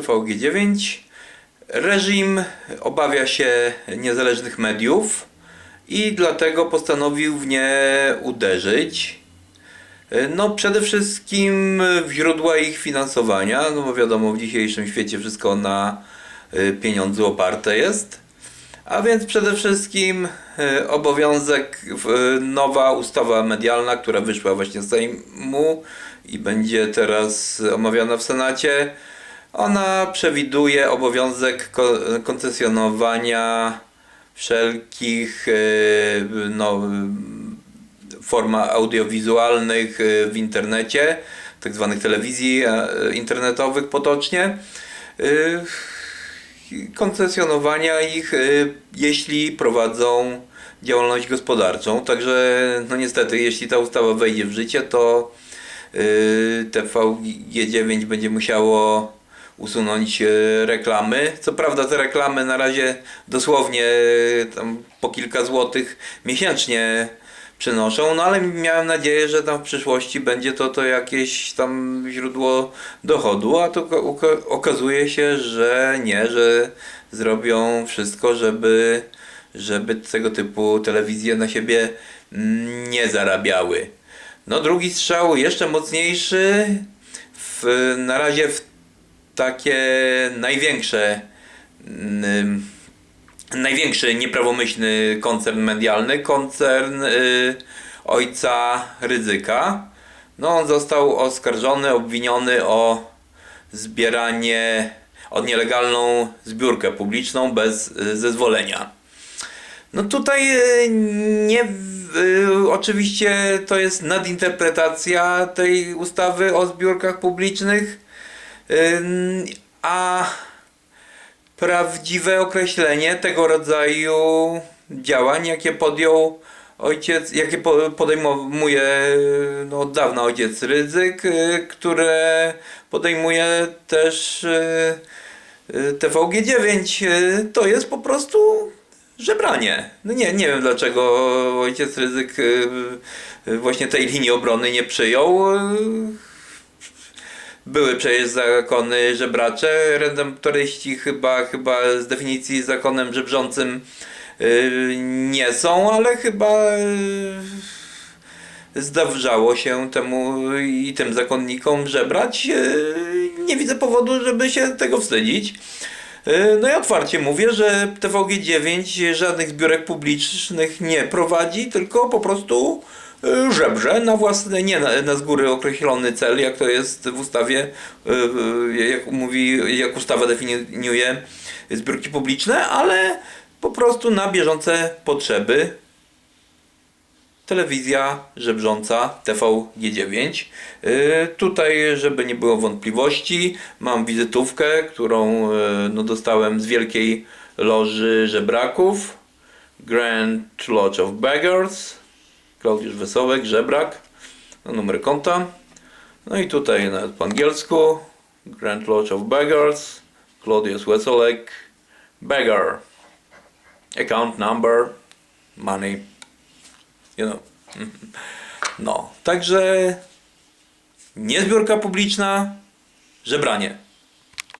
TVG9. Reżim obawia się niezależnych mediów i dlatego postanowił w nie uderzyć. No, przede wszystkim w źródła ich finansowania, no bo wiadomo, w dzisiejszym świecie wszystko na y, pieniądzu oparte jest. A więc przede wszystkim y, obowiązek, nowa ustawa medialna, która wyszła właśnie z Sejmu i będzie teraz omawiana w Senacie, ona przewiduje obowiązek ko- koncesjonowania wszelkich y, no, form audiowizualnych y, w internecie, tak zwanych telewizji e, internetowych potocznie, koncesjonowania ich, jeśli prowadzą działalność gospodarczą. Także no niestety, jeśli ta ustawa wejdzie w życie, to y, TVG9 będzie musiało usunąć y, reklamy. Co prawda te reklamy na razie dosłownie y, tam po kilka złotych miesięcznie przynoszą, no ale miałem nadzieję, że tam w przyszłości będzie to, to jakieś tam źródło dochodu, a to okazuje się, że nie, że zrobią wszystko, żeby, żeby tego typu telewizje na siebie mm, nie zarabiały. No drugi strzał jeszcze mocniejszy, w, na razie w takie największe mm, największy nieprawomyślny koncern medialny, koncern y, ojca Rydzyka. No, on został oskarżony, obwiniony o zbieranie, o nielegalną zbiórkę publiczną bez y, zezwolenia. No tutaj y, nie, oczywiście to jest nadinterpretacja tej ustawy o zbiórkach publicznych, a prawdziwe określenie tego rodzaju działań, jakie podjął ojciec, jakie po- podejmuje no, od dawna ojciec Rydzyk, y, które podejmuje też y, y, TVG9, y, to jest po prostu żebranie. No nie, nie wiem dlaczego ojciec Rydzyk y, właśnie tej linii obrony nie przyjął. Y, były przecież zakony żebracze, redemptoryści chyba, chyba z definicji zakonem żebrzącym yy, nie są, ale chyba yy, zdarzało się temu i tym zakonnikom żebrać. Yy, nie widzę powodu, żeby się tego wstydzić. Yy, No i otwarcie mówię, że TVG9 żadnych zbiórek publicznych nie prowadzi, tylko po prostu y, żebrze na własny, nie na, na z góry określony cel, jak to jest w ustawie, y, y, jak mówi, jak ustawa definiuje zbiórki publiczne, ale po prostu na bieżące potrzeby telewizja żebrząca TVG9. Yy, tutaj, żeby nie było wątpliwości, mam wizytówkę, którą no, dostałem z wielkiej loży żebraków. Grand Lodge of Beggars. Klaudiusz Wesołek, żebrak. Numer konta. No i tutaj nawet po angielsku. Grand Lodge of Beggars. Claudius Wesołek. Beggar. Account number. Money. You know. No, także nie zbiórka publiczna, żebranie.